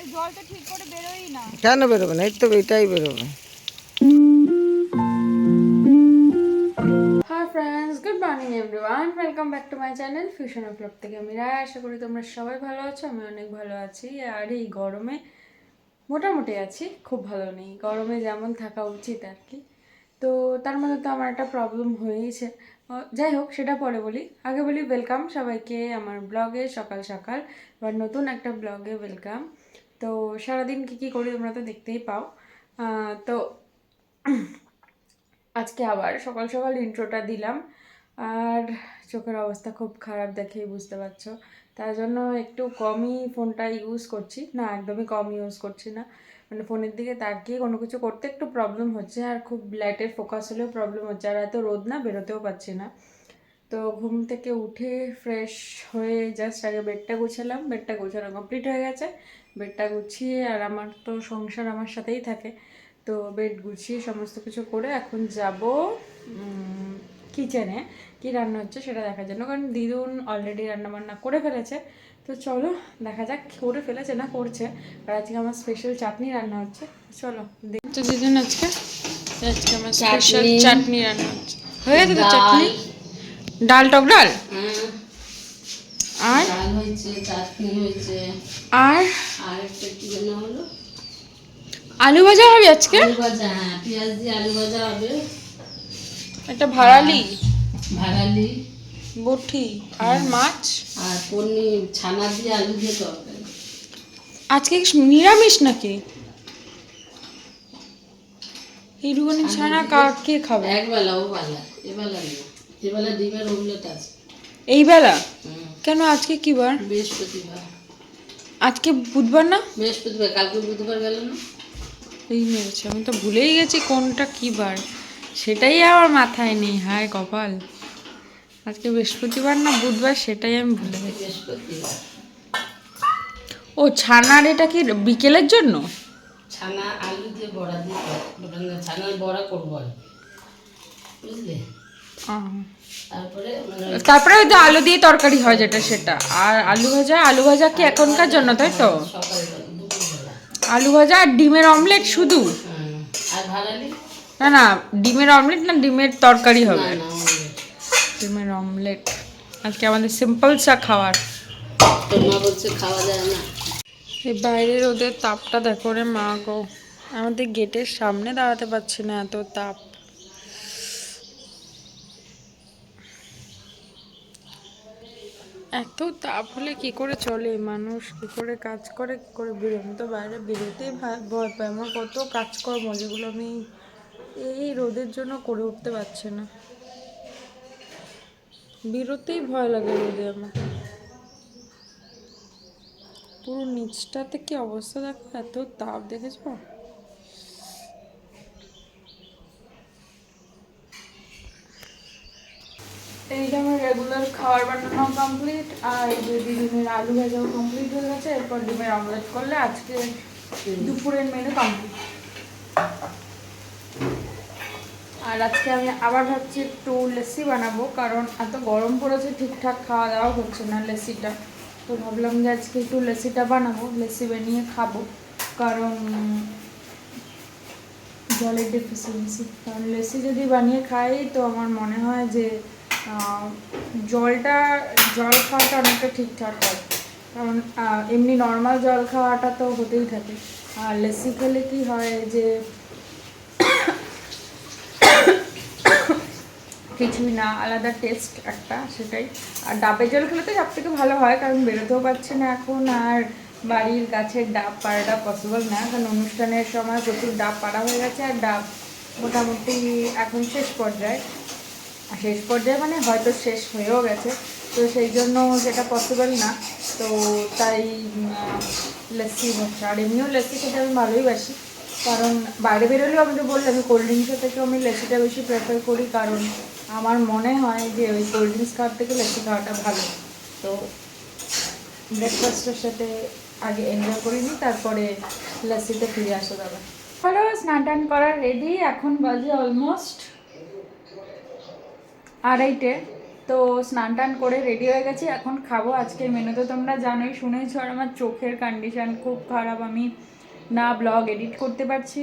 আর জল তো ঠিক করে বেরোই না। কেন বেরোবে না? এই তো এটাই বেরোবে। Friends good morning everyone welcome back to my channel fusion of থেকে আমি রায়। আশা করি তোমরা সবাই ভালো আছো আমি অনেক ভালো আছি। আর এই গরমে মোটামুটি আছি খুব ভালো নেই। গরমে যেমন থাকা উচিত আর কি। তো তার মধ্যে তো আমার একটা প্রবলেম হয়েইছে। যাই হোক সেটা পরে বলি। আগে বলি ওয়েলকাম সবাইকে আমার ব্লগে সকাল সকাল এবার নতুন একটা ব্লগে ওয়েলকাম তো সারাদিন কী কী করি তোমরা তো দেখতেই পাও। তো আজকে আবার সকাল সকাল ইন্ট্রোটা দিলাম। আর চোখের অবস্থা খুব খারাপ দেখেই বুঝতে পারছ। তার জন্য একটু কমই ফোনটা ইউজ করছি। না, একদমই কম ইউজ করছি না। মানে ফোনের দিকে তাকিয়ে কোনো কিছু করতে একটু প্রবলেম হচ্ছে। আর খুব লাইটের ফোকাস হলেও প্রবলেম হচ্ছে। আর এত রোদ না, বেরোতেও পারছি না। তো ঘুম থেকে উঠে ফ্রেশ হয়ে জাস্ট আগে বেডটা গুছালাম। বেডটা গোছানো কমপ্লিট হয়ে গেছে। বেডটা গুছিয়ে আর আমার তো সংসার আমার সাথেই থাকে তো বেড গুছিয়ে সমস্ত কিছু করে এখন যাব কিচেনে কি রান্না হচ্ছে সেটা দেখার জন্য কারণ দিদুন অলরেডি রান্না বান্না করে ফেলেছে। তো চলো দেখা যাক করে ফেলেছে না করছে। আর আজকে আমার স্পেশাল চাটনি রান্না হচ্ছে চলো দেখছ দিদুন আজকে? আজকে আমার স্পেশাল চাটনি। রান্না হচ্ছে। হয়ে গেছে তো চাটনি? ডাল টক ডাল? আর? ডাল হয়েছে চাটনি হয়েছে। আর? আর একটা কি হলো? আলু ভাজা হবে আজকে? আলু ভাজা হ্যাঁ পেঁয়াজ দিয়ে আলু ভাজা হবে। একটা ভাড়ালি। ভাড়ালি। বটি আর মাছ? আর পনির ছানা দিয়ে আলু দিয়ে তরকারি। আজকে নিরামিষ নাকি? এইটুকুনি ছানা কাকে খাবে? একবেলা ও বেলা এবেলা না এবেলা ডিমের অমলেট আছে। এই বেলা হুম, কেন আজকে কি বার? বৃহস্পতিবার। আজকে বুধবার না? বৃহস্পতিবার কালকে বুধবার গেল না? এই মেরেছে আমি তো ভুলেই গেছি কোনটা কি বার। সেটাই আমার মাথায় নেই হায় কপাল। আজকে বৃহস্পতিবার না বুধবার সেটাই আমি ভুলে গেছি। ও ছানার এটা কি বিকেলের জন্য? ছানা আলু দিয়ে বড়া দিয়ে ছানার বড়া করব বুঝলে। তারপরে মানে ওই তো আলু দিয়ে তরকারি হয় যেটা সেটা। আর আলু ভাজা আলু ভাজা কি এখনকার জন্য তাই তো? আলু ভাজা আর ডিমের অমলেট শুধু? না না ডিমের অমলেট না ডিমের তরকারি হবে। ডিমের অমলেট। আজকে আমাদের সিম্পল চা খাওয়ার। এই বাইরের ওদের তাপটা দেখো রে মা গো। আমাদের গেটের সামনে দাঁড়াতে পারছি না এত তাপ। এত তাপ হলে কি করে চলে মানুষ? কি করে কাজ করে, কি করে বেরোয় আমি তো বাইরে বেরোতেই ভয় পাই আমার, কত কাজকর্ম যেগুলো আমি এই রোদের জন্য করে উঠতে পারছি না। বেরোতেই ভয় লাগে রোদে আমার। পুরো নিচটাতে কি অবস্থা দেখো? এত তাপ, দেখেছ? এইটা আমার খাবার বানানো কমপ্লিট আর এই যে ডিমের আলু ভাজাও কমপ্লিট হয়ে গেছে। এরপর ডিমের অমলেট করলে আজকে দুপুরের মেনু কমপ্লিট আর আজকে আমি আবার ভাবছি একটু লেসি বানাবো, কারণ এত গরম পড়েছে, ঠিকঠাক খাওয়া দাওয়া হচ্ছে না লেসিটা। তো ভাবলাম যে আজকে একটু লেসিটা বানাবো, লেসি বানিয়ে খাব, কারণ জলের ডেফিসিয়েন্সি কারণ লেসি যদি বানিয়ে খাই, তো আমার মনে হয় যে জলটা, জল খাওয়াটা অনেকটা ঠিকঠাক হয়। কারণ এমনি নর্মাল জল খাওয়াটা তো হতেই থাকে। আর লেসি খেলে কি হয় যে, কিছুই না, আলাদা টেস্ট একটা সেটাই। আর ডাবের জল খেলে তো সব থেকে ভালো হয়, কারণ বেরোতেও পারছে না এখন, আর বাড়ির গাছের ডাব পাড়াটা পসিবল না। কারণ অনুষ্ঠানের সময় প্রচুর ডাব পাড়া হয়ে গেছে, আর ডাব মোটামুটি এখন শেষ পর্যায়ে। শেষ পর্যায়ে মানে হয়তো শেষ হয়েও গেছে। তো সেই জন্য যেটা পসিবল না। তো তাই লেসি হচ্ছে। আর এমনিও লেসি খেতে আমি ভালোই বাসি। কারণ বাইরে বেরোলেও আমি তো বললাম কোল্ড ড্রিঙ্কসের থেকেও আমি লেসিটা বেশি প্রেফার করি। কারণ আমার মনে হয় যে ওই কোল্ড ড্রিঙ্কস খাওয়ার থেকে লেসি খাওয়াটা ভালো। তো ব্রেকফাস্টের সাথে আগে এনজয় করে নিই, তারপরে লস্যিতে ফিরে আসা যাবে। হ্যালো স্নান টান করা রেডি এখন বাজে অলমোস্ট আড়াইটে। তো স্নান টান করে রেডি হয়ে গেছি, এখন খাব আজকের মেনু তো। তোমরা জানোই শুনেছো আর আমার চোখের কন্ডিশন খুব খারাপ। আমি না ব্লগ এডিট করতে পারছি,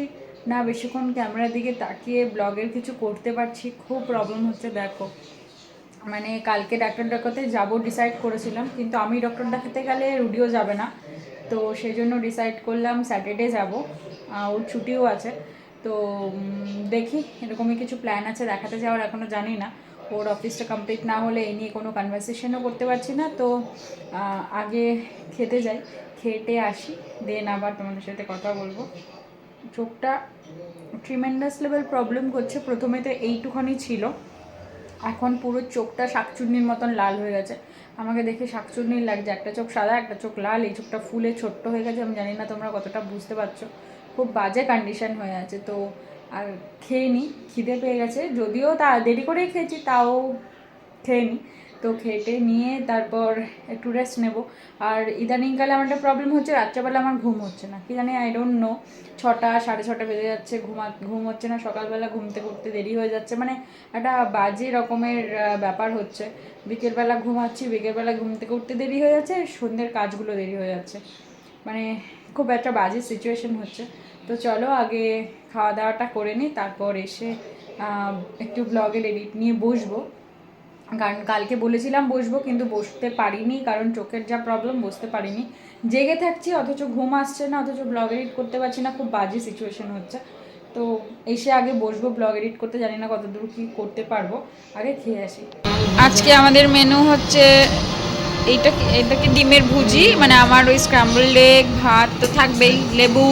না বেশিক্ষণ ক্যামেরার দিকে তাকিয়ে ব্লগের কিছু করতে পারছি। খুব প্রবলেম হচ্ছে, দেখো। মানে কালকে ডাক্তার দেখাতে যাব ডিসাইড করেছিলাম, কিন্তু আমি ডক্টর দেখাতে গেলে রুডিও যাবে না। তো সেই জন্য ডিসাইড করলাম স্যাটারডে যাব। ওর ছুটিও আছে। তো দেখি, এরকমই কিছু প্ল্যান আছে, দেখাতে যাওয়ার এখনও জানি না। ওর অফিসটা কমপ্লিট না হলে এই নিয়ে কোনো কনভারসেশনও করতে পারছি না। তো আগে খেতে যাই, খেটে আসি দেন আবার তোমাদের সাথে কথা বলব। চোখটা ট্রিমেন্ডাস লেভেল প্রবলেম করছে প্রথমে তো এইটুখানি ছিল। এখন পুরো চোখটা শাকচুন্নির মতন লাল হয়ে গেছে। আমাকে দেখে শাকচুন্নির লাগছে। একটা চোখ সাদা, একটা চোখ লাল। এই চোখটা ফুলে ছোট্ট হয়ে গেছে। আমি জানি না তোমরা কতটা বুঝতে পারছ। খুব বাজে কন্ডিশন হয়ে আছে। তো আর খেয়ে নিই খিদে পেয়ে গেছে। যদিও তা দেরি করেই খেয়েছি, তাও খেয়ে নিই তো খেটে নিয়ে তারপর একটু রেস্ট নেব। আর ইদানিংকালে আমার একটা প্রবলেম হচ্ছে, রাত্রেবেলা আমার ঘুম হচ্ছে না। কি জানি আই ডোন্ট নো ছটা, সাড়ে ছটা বেজে যাচ্ছে, ঘুমা, ঘুম হচ্ছে না, সকালবেলা ঘুমতে করতে দেরি হয়ে যাচ্ছে। মানে একটা বাজে রকমের ব্যাপার হচ্ছে। বিকেলবেলা ঘুমাচ্ছি, বিকেলবেলা ঘুম থেকে উঠতে দেরি হয়ে যাচ্ছে, সন্ধ্যের কাজগুলো দেরি হয়ে যাচ্ছে। মানে খুব একটা বাজে সিচুয়েশন হচ্ছে। তো চলো আগে খাওয়া দাওয়াটা করে নিই, তারপর এসে একটু ব্লগের এডিট নিয়ে বসবো। কারণ কালকে বলেছিলাম বসবো, কিন্তু বসতে পারিনি, কারণ চোখের যা প্রবলেম বসতে পারিনি। জেগে থাকছি, অথচ ঘুম আসছে না, অথচ ব্লগ এডিট করতে পারছি না, খুব বাজে সিচুয়েশন হচ্ছে। তো এসে আগে বসবো ব্লগ এডিট করতে, জানি না কতদূর কী করতে পারব। আগে খেয়ে আসি। আজকে আমাদের মেনু হচ্ছে এইটা কি- এটা কি ডিমের ভুজি মানে আমার ওই স্ক্রাম্বল এগ ভাত তো থাকবেই, লেবু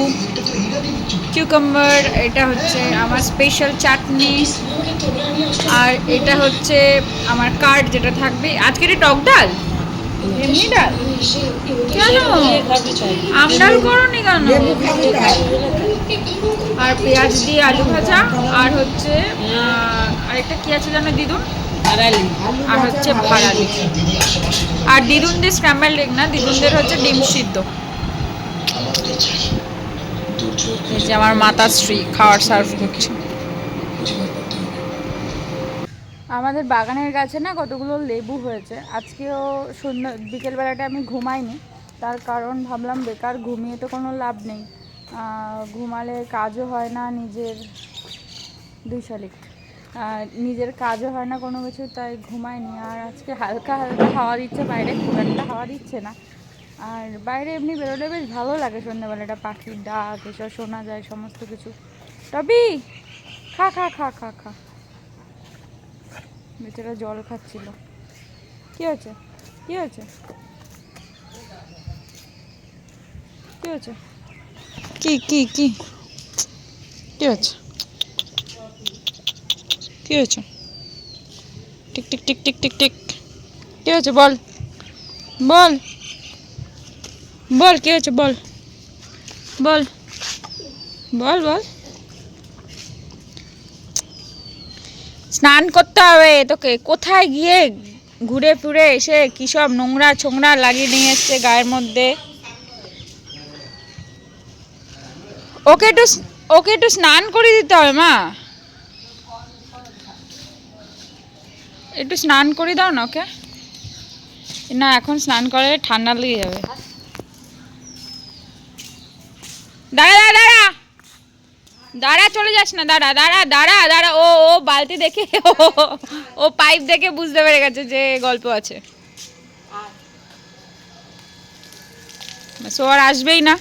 কিউকাম্বার এটা হচ্ছে আমার স্পেশাল চাটনি, আর এটা হচ্ছে আমার কার্ড যেটা থাকবে। আজকে এটা টক ডাল? ডাল? কেন? করনি কেন? আর পেঁয়াজ দিয়ে আলু ভাজা, আর হচ্ছে আরেকটা কি আছে জানো দিদুন? আর হচ্ছে ভাড়ালি। আর দিদুনদের স্ক্র্যাম্বল এগ না, দিদুনদের হচ্ছে ডিম সিদ্ধ। এই যে আমার মাতাশ্রী খাওয়ার সার্ভ করছে। আমাদের বাগানের গাছে না কতগুলো লেবু হয়েছে। আজকেও সন্ধ্যা, বিকেলবেলাটা আমি ঘুমাইনি। তার কারণ ভাবলাম বেকার ঘুমিয়ে তো কোনো লাভ নেই। ঘুমালে কাজও হয় না নিজের। দুই শালিক। নিজের কাজও হয় না কোনো কিছু, তাই ঘুমাইনি। আর আজকে হালকা হালকা হাওয়া দিচ্ছে বাইরে, খুব একটা হাওয়া দিচ্ছে না। আর বাইরে এমনি বেরোলে বেশ ভালো লাগে সন্ধ্যাবেলাটা, পাখির ডাক, এসব শোনা যায়, সমস্ত কিছু। টবি, খা খা খা খা খা। বেচারা জল খাচ্ছিল। কি হয়েছে? কি হয়েছে? কি হয়েছে? কি কি কি? কি হয়েছে? কি হয়েছে? টিক টিক টিক টিক টিক টিক। কি হয়েছে? বল। বল। বল, কি হয়েছে? বল। বল। বল বল। স্নান করতে হবে তোকে। কোথায় গিয়ে ঘুরে ফিরে এসে কী সব নোংরা ছোংরা লাগিয়ে নিয়ে এসছে গায়ের মধ্যে? ওকে একটু ওকে একটু স্নান করে দিতে হবে, মা। একটু স্নান করে দাও না ওকে? না, এখন স্নান করে ঠান্ডা লেগে যাবে। দাঁড়া দাঁড়া দাঁড়া। দাঁড়া, চলে যাস না, দাঁড়া দাঁড়া দাঁড়া দাঁড়া। ও ও বালতি দেখে, ও পাইপ দেখে বুঝতে পেরে গেছে যে গল্প আছে। আর আসবেই না।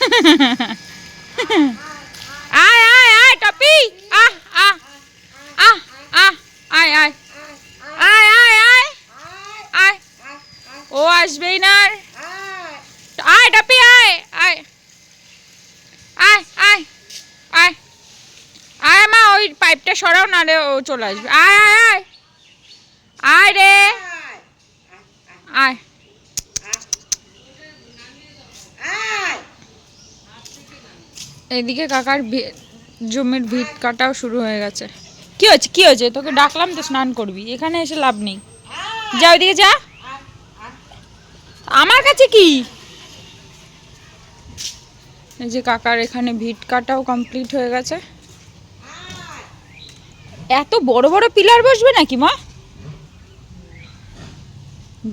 আয় আয় আয়, টপি। আয় আয়। আয় আয় আয়। আয়। ও আসবেই না আয় টপি আয়। আয়। আয় আয়। আয়। আয় মা, ওই পাইপটা সরাও না রে ও চলে আসবে। আয় আয় আয়। আয় রে। আয়। এদিকে কাকার জমির ভিত কাটাও শুরু হয়ে গেছে। কি হচ্ছে কি হয়েছে? তোকে ডাকলাম তো স্নান করবি। এখানে এসে লাভ নেই। যা ওইদিকে যা। আমার কাছে কি? যে কাকার এখানে ভিট কাটাও কমপ্লিট হয়ে গেছে। এত বড় বড় পিলার বসবে নাকি, মা?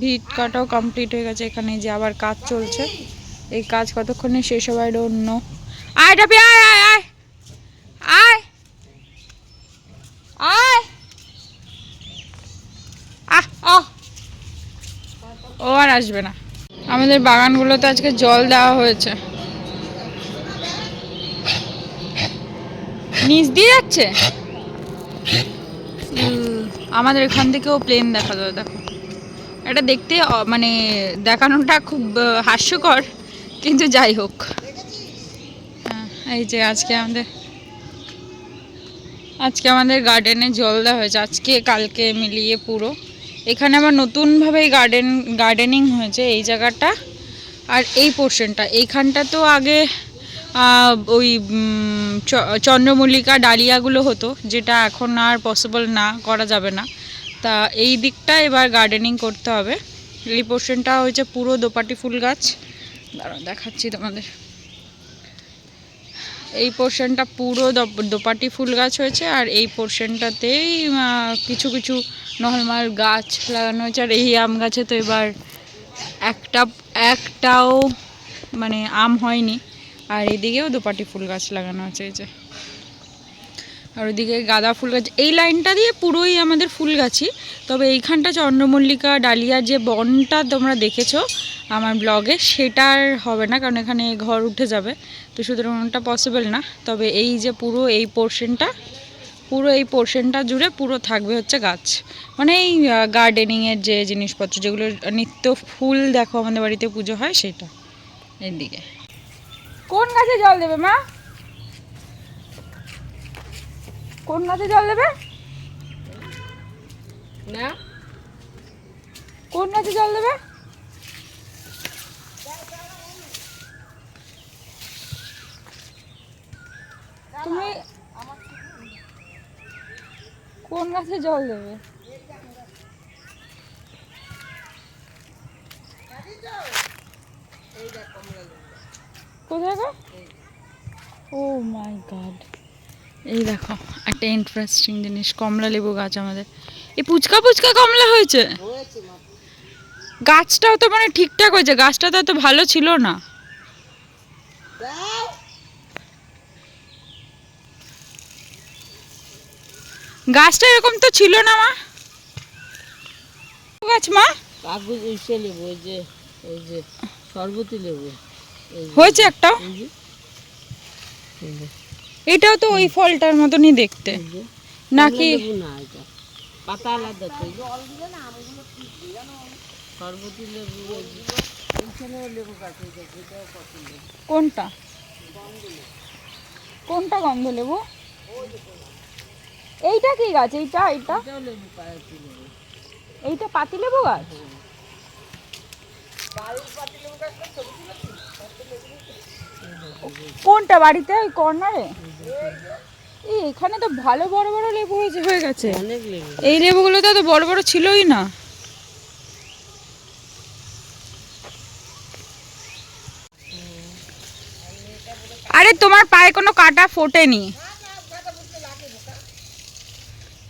ভিট কাটাও কমপ্লিট হয়ে গেছে। এখানে যে আবার কাজ চলছে। এই কাজ কতক্ষণে শেষ হবে নো আয়, টাপি, আয় আয় আয় আয় আহ আহ ও আর আসবে না। আমাদের বাগানগুলোতে আজকে জল দেওয়া হয়েছে। নিচ দিয়ে যাচ্ছে? আমাদের এখান থেকেও প্লেন দেখা যায় দেখো। এটা দেখতে মানে দেখানোটা খুব হাস্যকর কিন্তু যাই হোক। হ্যাঁ, এই যে আজকে আমাদের আজকে আমাদের গার্ডেনে জল দেওয়া হয়েছে। আজকে কালকে মিলিয়ে পুরো। এখানে আবার নতুনভাবে গার্ডেন গার্ডেনিং হয়েছে এই জায়গাটা। আর এই পোর্শনটা এইখানটা তো আগে ওই চন্দ্রমল্লিকা ডালিয়াগুলো হতো, যেটা এখন আর পসিবল না, করা যাবে না। তা এই দিকটা এবার গার্ডেনিং করতে হবে। এই পোর্শনটা হয়েছে পুরো দোপাটি ফুল গাছ। দাঁড়াও, দেখাচ্ছি তোমাদের। এই পোর্শনটা পুরো দপ- দোপাটি ফুল গাছ হয়েছে, আর এই পোর্শনটাতেই কিছু কিছু নর্মাল গাছ লাগানো হয়েছে, আর এই আম গাছে তো এবার একটা, একটাও মানে আম হয়নি। আর এদিকেও দুপাটি ফুল গাছ লাগানো আছে, এই যে। আর ওইদিকে গাঁদা ফুল গাছ, এই লাইনটা দিয়ে পুরোই আমাদের ফুল গাছই। তবে এইখানটা চন্দ্রমল্লিকা ডালিয়ার যে বনটা তোমরা দেখেছ আমার ব্লগে সেটার হবে না, কারণ এখানে ঘর উঠে যাবে। তো সুতরাং ওটা পসিবল না। তবে এই যে পুরো এই পোর্শনটা পুরো এই পোর্শনটা জুড়ে পুরো থাকবে হচ্ছে গাছ। মানে এই গার্ডেনিংয়ের যে জিনিসপত্র যেগুলো নিত্য ফুল দেখো আমাদের বাড়িতে পুজো হয় সেটা। এদিকে কোন গাছে জল দেবে মা? কোন গাছে জল দেবে? না। কোন গাছে জল দেবে? তুমি কোন গাছে জল দেবে? কোথায় গো? ও মাই গড। এই দেখো একটা ইন্টারেস্টিং জিনিস কমলা লেবু গাছ আমাদের। এই পুচকা পুচকা কমলা হয়েছে? গাছটাও তো মানে ঠিকঠাক হয়েছে গাছটা তো এত ভালো ছিল না। গাছটা এরকম তো ছিল না মা। গাছ মা? কাগজ ইসে লেবু ওই যে ওই যে সরবতি লেবু। হয়েছে একটা এটাও তো ওই ফলটার মতনই দেখতে। নাকি? না পাতা আলাদা তো সরবতি লেবু লেবু গাছ কোনটা? কোনটা গন্ধ লেবু? এইটা কি গাছ? এইটা এইটা? এইটা পাতি লেবু গাছ? কোনটা বাড়িতে? ওই কর্নারে? এখানে তো ভালো বড় বড় লেবু হয়েছে হয়ে গেছে। এই লেবুগুলো তো বড় বড় ছিলই না। আরে তোমার পায়ে কোনো কাটা ফোটেনি।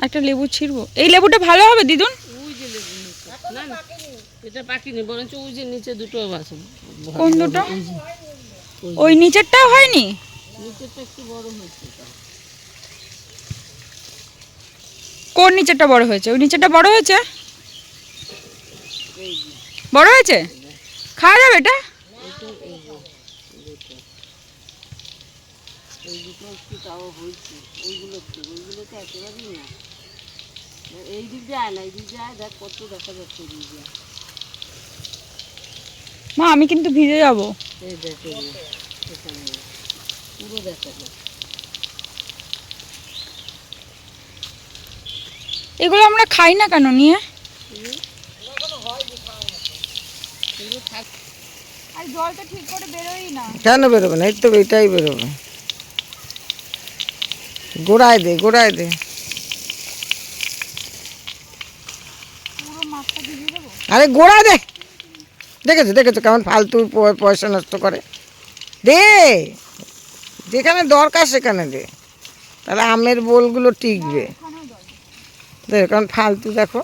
একটা লেবু ছিড়বো। এই লেবুটা ভালো হবে দিদুন? ওই যে লেবু নিচে। না না এটা পাকিনি বরঞ্চ ওই যে নিচে দুটো আছে। কোন দুটো? ওই নিচেরটাও হয়নি? নিচেরটা একটু বড় হয়েছে কোন নিচেরটা বড় হয়েছে? ওই নিচেরটা বড় হয়েছে? বড় হয়েছে? খাওয়া যাবে এটা? একটু তাও হয়েছে ওইগুলো ওইগুলো তো একেবারেই না। এই দিক দিয়ে আয় না এই দিক দিয়ে আয় দেখ কত দেখা যাচ্ছে এই দিক দিয়ে। মা আমি কিন্তু ভিজে যাব। এই দেখ পুরো দেখা যায় এগুলো আমরা খাই না কেন নিয়ে? আর জলটা ঠিক করে বেরোই না। কেন বেরোবে না? এই তো এটাই বেরোবে। গোড়ায় দে গোড়ায় দে পুরো মাছটা ভিজিয়ে দেবো আরে গোড়ায় দে দেখেছ দেখেছ কেমন ফালতু প- পয়সা নষ্ট করে। দে। যেখানে দরকার সেখানে দে। তাহলে আমের বোলগুলো টিকবে। কেমন ফালতু দেখো।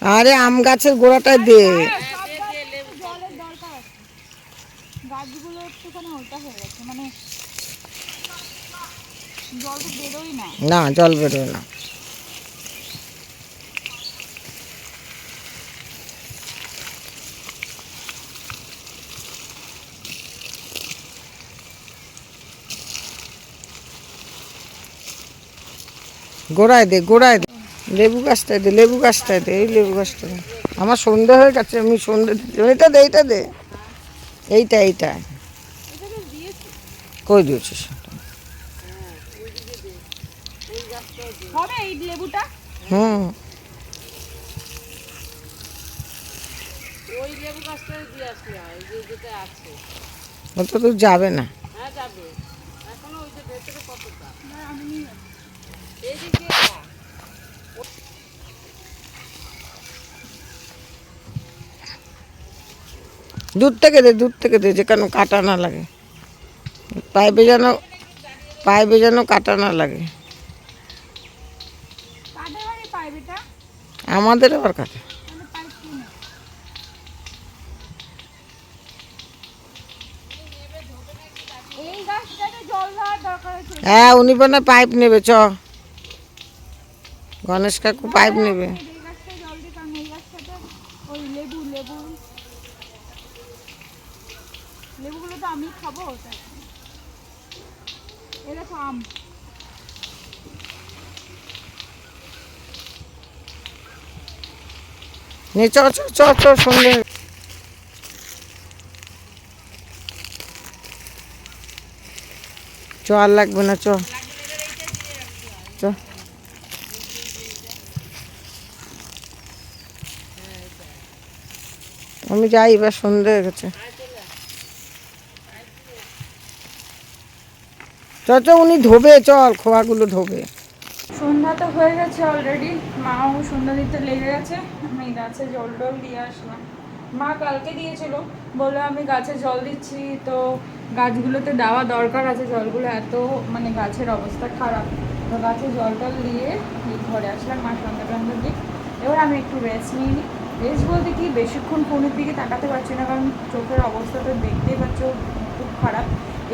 আরে আম গাছের গোড়াটা জল গাছগুলো একটুখানি ওটা হয়ে গেছে মানে জল তো বেরোই না। না, জল বেরোয় না। গোড়ায় দে গোড়ায় দে। লেবু গাছটায় দে, লেবু গাছটায় দে, এই লেবু গাছটা দে। আমার সন্ধে হয়ে গেছে, আমি সন্ধে এইটা দে এইটা দে। এইটা এইটা। কই দিয়েছিস হুম। হয় যাবে না। হ্যাঁ যাবে। এখনও ওই যে ভেতরে কতটা? এইদিকে দূর থেকে দে দূর থেকে দে যেখানে কাটা না লাগে পাইপে যেন পাইপে যেন কাটা না লাগে কাদের বাড়ি পাইপ এটা আমাদের আবার কাটা মানে পাইপ কিনে এই গাছটাতে জল দেওয়ার দরকার আছে হ্যাঁ উনি না পাইপ নেবে চ গণেশ কাকু পাইপ নেবে এই গাছটায় জল দিই কারণ এই গাছটাতে ওই লেবু লেবু লেবুগুলো তো আমি খাব আম। চ, আর লাগবে না চ। আমি যাই, এবার সন্ধে হয়ে গেছে। চ চ উনি ধোবে, চল, খোয়াগুলো ধোবে। সন্ধ্যা তো হয়ে গেছে অলরেডি মাও সন্ধ্যা দিতে লেগে গেছে। আমি গাছে জল টল দিয়ে আসলাম। মা কালকে দিয়েছিল। বলল, আমি গাছে জল দিচ্ছি, তো গাছগুলোতে দেওয়া দরকার আছে। জলগুলো এত মানে গাছের অবস্থা খারাপ। তো গাছে জল টল দিয়ে ঘরে আসলাম মা সন্ধ্যা টন্ধ্যার দিক এবার আমি একটু রেস্ট নিয়ে নিই। রেস্ট বলতে কি, বেশিক্ষণ ফোনের দিকে তাকাতে পারছি না, কারণ চোখের অবস্থা তো দেখতেই পাচ্ছ, খুব খারাপ।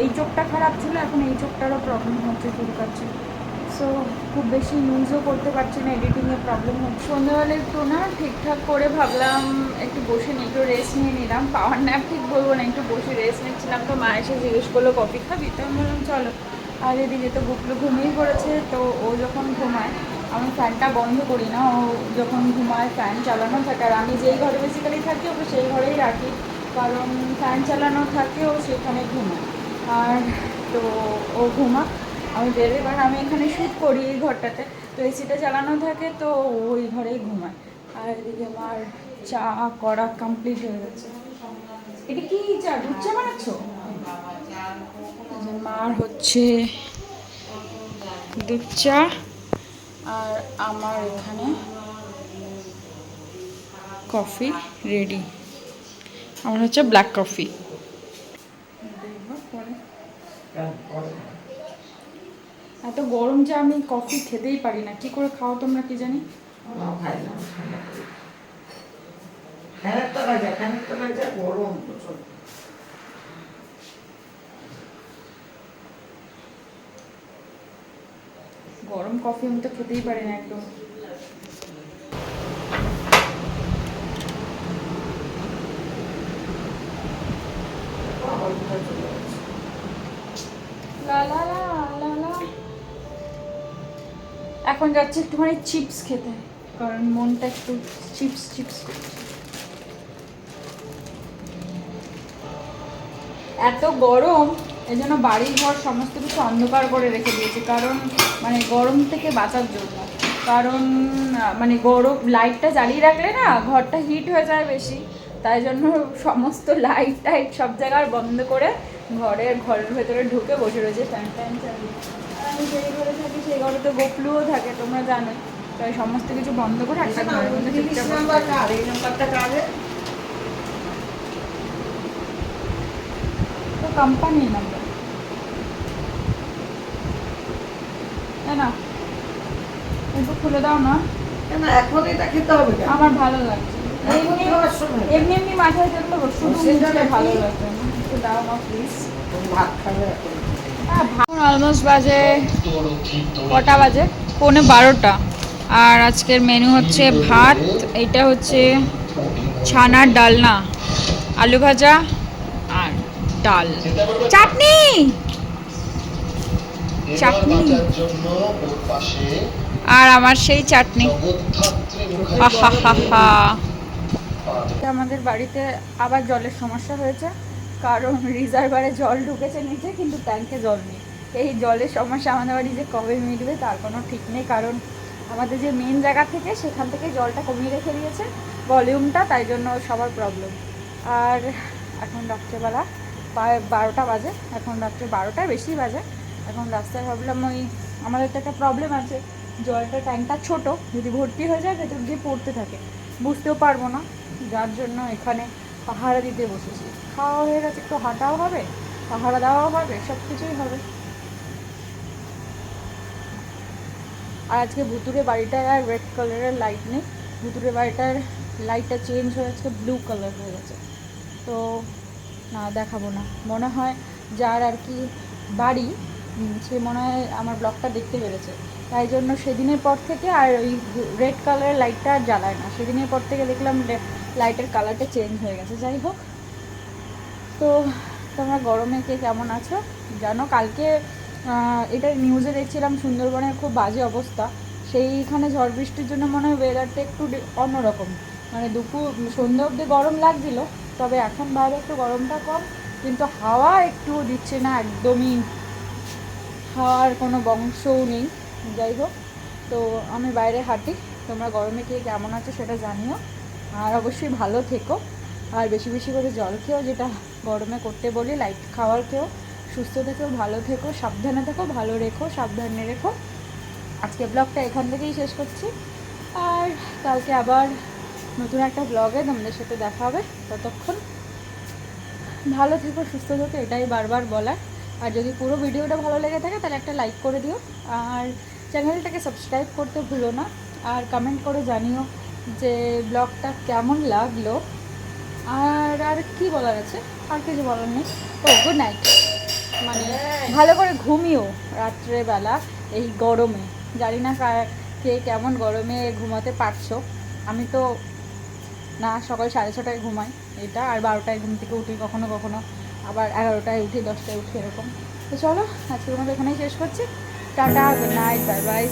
এই চোখটা খারাপ ছিল, এখন এই চোখটারও প্রবলেম হচ্ছে চুলকাচ্ছে সো খুব বেশি ইউজও করতে পারছি না এডিটিংয়ে প্রবলেম হচ্ছে। সন্ধ্যাবেলা একটু না ঠিকঠাক করে ভাবলাম, একটু বসে নিই, একটু রেস্ট নিয়ে নিলাম। পাওয়ার ন্যাপ ঠিক বলব না, একটু বসে রেস্ট নিচ্ছিলাম তো মা এসে জিজ্ঞেস করল, কফি খাবি? তো আমি বললাম, চলো। আর এদিকে তো গুপলো ঘুমিয়ে পড়েছে, তো ও যখন ঘুমায়, আমি ফ্যানটা বন্ধ করি না, ও যখন ঘুমায় ফ্যান চালানো থাকে। আর আমি যেই ঘরে বেসিক্যালি থাকি, ওকে সেই ঘরেই রাখি। কারণ ফ্যান চালানো থাকে, ও সেখানে ঘুমায়। আর তো ও ঘুমা আমি বেরোই কারণ আমি এখানে শ্যুট করি এই ঘরটাতে। তো এসিটা চালানো থাকে, তো ওই ঘরেই ঘুমায়। আর এদিকে আমার চা করা কমপ্লিট হয়ে গেছে। এটা কি চা, দুধ চা বানাচ্ছ? এই মার হচ্ছে দুধ চা। আর আমার এখানে কফি রেডি আমার হচ্ছে ব্ল্যাক কফি এত গরম যে আমি কফি খেতেই পারি না। কি করে খাও তোমরা কি জানি? গরম কফি আমি তো খেতেই পারি না একদম। এখন যাচ্ছে একটুখানি চিপস খেতে, কারণ মনটা একটু চিপস চিপস এত গরম এই জন্য বাড়ি ঘর সমস্ত কিছু অন্ধকার করে রেখে দিয়েছি, কারণ মানে গরম থেকে বাঁচার জন্য। কারণ মানে গরম লাইটটা জ্বালিয়ে রাখলে না ঘরটা হিট হয়ে যায় বেশি, তাই জন্য সমস্ত লাইট টাইট সব জায়গায় বন্ধ করে ঘরের ঘরের ভেতরে ঢুকে বসে রয়েছে ফ্যান ট্যান চালিয়ে। আমি যেই ঘরে থাকি সেই ঘরে তো গোপলুও থাকে তোমরা জানোই তাই সমস্ত কিছু বন্ধ করে একটা ঘরের মধ্যে চুপচাপ বসে থাকি। কোম্পানি নাম্বার না একটু খুলে দাও না। এখন এটা খেতে হবে আমার ভালো লাগছে। এমনি এমনি মাথায় যেগুলো শুধু? ভালো একটু দাও না প্লিজ অলমোস্ট বাজে কটা বাজে? পৌনে বারোটা। আর আজকের মেনু হচ্ছে ভাত এটা হচ্ছে ছানার ডালনা, আলু ভাজা আর ডাল। চাটনি! চাটনি। আর আমার সেই চাটনি। আমাদের বাড়িতে আবার জলের সমস্যা হয়েছে। কারণ রিজার্ভারে জল ঢুকেছে নিচে, কিন্তু ট্যাঙ্কে জল নেই। এই জলের সমস্যা আমাদের বাড়ি যে কবে মিটবে তার কোনো ঠিক নেই, কারণ আমাদের যে মেন জায়গা থেকে সেখান থেকে জলটা কমিয়ে রেখে দিয়েছে ভলিউমটা তাই জন্য সবার প্রবলেম আর এখন রাত্রেবেলা বারোটা বাজে, এখন রাত্রে বারোটায় বেশি বাজে। এখন রাস্তায় ভাবলাম ওই আমাদের তো একটা প্রবলেম আছে, জলটা ট্যাঙ্কটা ছোট, যদি ভর্তি হয়ে যায় ভেতর দিয়ে পড়তে থাকে। বুঝতেও পারব না, যার জন্য এখানে পাহারা দিতে বসেছি। খাওয়া হয়ে গেছে, একটু হাঁটাও হবে, পাহারা দেওয়াও হবে, সব কিছুই হবে। আর আজকে ভুতুরে বাড়িটায় আর রেড কালারের লাইট নেই। ভুতুরে বাড়িটার লাইটটা চেঞ্জ হয়ে আজকে ব্লু কালার হয়ে গেছে। তো না, দেখাবো না। মনে হয় যার আর কি বাড়ি সে মনে হয় আমার ব্লগটা দেখতে পেরেছে। তাই জন্য সেদিনের পর থেকে আর ওই রেড কালারের লাইটটা আর জ্বালায় না। সেদিনের পর থেকে দেখলাম লাইটের কালারটা চেঞ্জ হয়ে গেছে। যাই হোক তো তোমরা গরমে কে কেমন আছো? জানো, কালকে এটা নিউজে দেখছিলাম সুন্দরবনের খুব বাজে অবস্থা। সেইখানে ঝড় বৃষ্টির জন্য মনে হয় ওয়েদারটা একটু অন্যরকম। মানে দুপুর সন্ধ্যা অবধি গরম লাগছিল, তবে এখন বাইরে একটু গরমটা কম, কিন্তু হাওয়া একটু দিচ্ছে না একদমই। হাওয়ার কোনো বংশও নেই। যাই হোক, তো আমি বাইরে হাঁটি, তোমরা গরমে কে কেমন আছো সেটা জানিও। আর অবশ্যই ভালো থেকো। আর বেশি বেশি করে জল খেও যেটা গরমে করতে বলি লাইট খাওয়ার খেও সুস্থ থেকো ভালো থেকো, সাবধানে থেকো, ভালো রেখো, সাবধানে রেখো। আজকে ব্লগটা এখান থেকেই শেষ করছি। আর কালকে আবার নতুন একটা ব্লগে তোমাদের সাথে দেখা হবে। ততক্ষণ ভালো থেকো, সুস্থ থেকো, এটাই বারবার বলার। আর যদি পুরো ভিডিওটা ভালো লেগে থাকে, তাহলে একটা লাইক করে দিও। আর চ্যানেলটাকে সাবস্ক্রাইব করতে ভুলো না। আর কমেন্ট করে জানিও যে ব্লগটা কেমন লাগল। আর আর কি বলার আছে? আর কিছু বলার নেই। ও গুড নাইট মানে ভালো করে ঘুমিও রাত্রেবেলা এই গরমে। জানি না কে কেমন গরমে ঘুমাতে পারছ। আমি তো না, সকাল সাড়ে ছটায় ঘুমাই এটা, আর বারোটায় ঘুম থেকে উঠি কখনো কখনো। আবার এগারোটায় উঠি, দশটায় উঠি এরকম। তো চলো আজকে মতো এখানেই শেষ করছি। Tata good night bye bye